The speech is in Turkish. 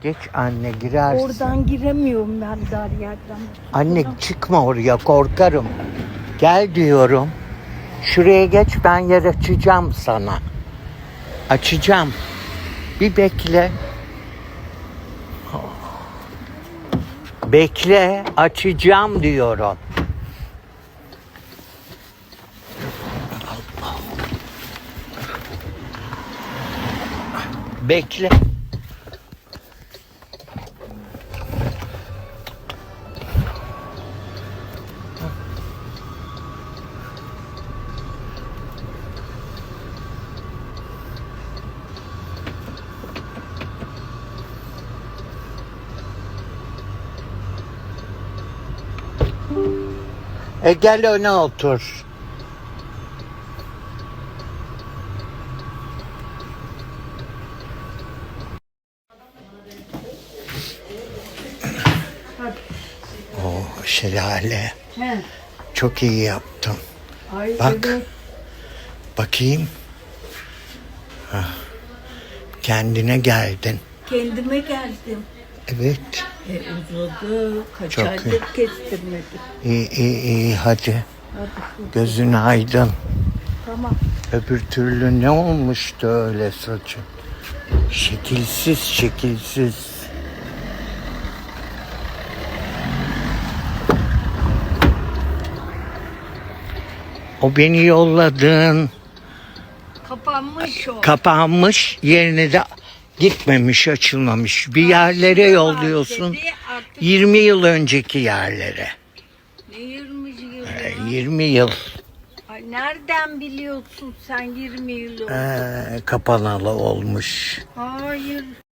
Geç anne girersin. Oradan giremiyorum ben dar yerden. Anne çıkma oraya korkarım. Gel diyorum. Şuraya geç ben yer açacağım sana. Açacağım. Bir bekle. Bekle açacağım diyorum. Bekle. E gel öne otur. Oh şelale. He. Çok iyi yaptın. Ay, Bak. evet. Bakayım. Hah. Kendine geldin. Kendime geldim. Evet. E, uzadı. Kaç Çok aydır iyi. kestirmedim. İyi iyi iyi hadi. Hadi Gözün aydın. tamam. Öbür türlü ne olmuştu öyle saçın? Şekilsiz şekilsiz. O beni yolladığın Kapanmış o. kapanmış yerine de gitmemiş açılmamış. Bir yerlere yolluyorsun. Dedi, artık 20 yıl önceki yerlere. ne 20 yıl E, ya? 20 yıl Ay, nereden biliyorsun sen 20 yıl oldu? e, kapanalı olmuş. Hayır.